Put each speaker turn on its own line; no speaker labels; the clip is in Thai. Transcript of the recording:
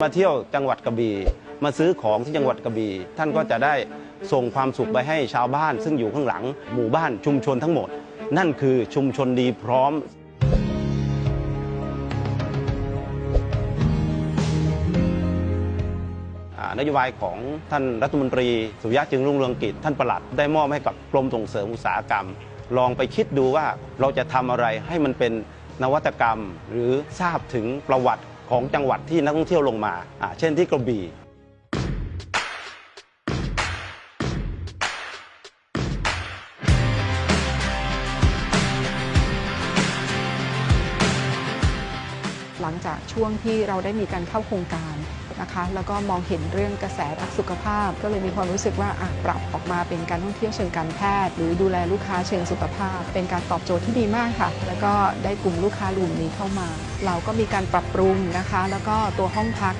มาเที่ยวจังหวัดกระบี่มาซื้อของที่จังหวัดกระบี่ท่านก็จะได้ส่งความสุขไปให้ชาวบ้าน ซึ่งอยู่ข้างหลังหมู่บ้านชุมชนทั้งหมด นั่นคือชุมชนดีพร้อมอ่านโยบายของท่านรัฐมนตรี สุริยะจึงรุ่งเรืองกิจท่านประหลัดได้มอบให้กับกรมส่งเสริมอุตสาหกรรม ลองไปคิดดูว่าเราจะทำอะไรให้มันเป็นนวัตกรรม หรือทราบถึงประวัติ ของจังหวัดที่นักท่องเที่ยวลงมาเช่นที่กระบี่
หลังจากช่วงที่เราได้มีการเข้าโครงการ นะคะแล้วก็มองเห็นเรื่องกระแสรักสุขภาพ ก็เลยมีความรู้สึกว่าอะปรับออกมาเป็นการท่องเที่ยวเชิงการแพทย์ หรือดูแลลูกค้าเชิงสุขภาพ เป็นการตอบโจทย์ที่ดีมากค่ะ แล้วก็ได้กลุ่มลูกค้ากลุ่มนี้เข้ามา เราก็มีการปรับปรุงนะคะ แล้วก็ตัวห้องพักเนี่ย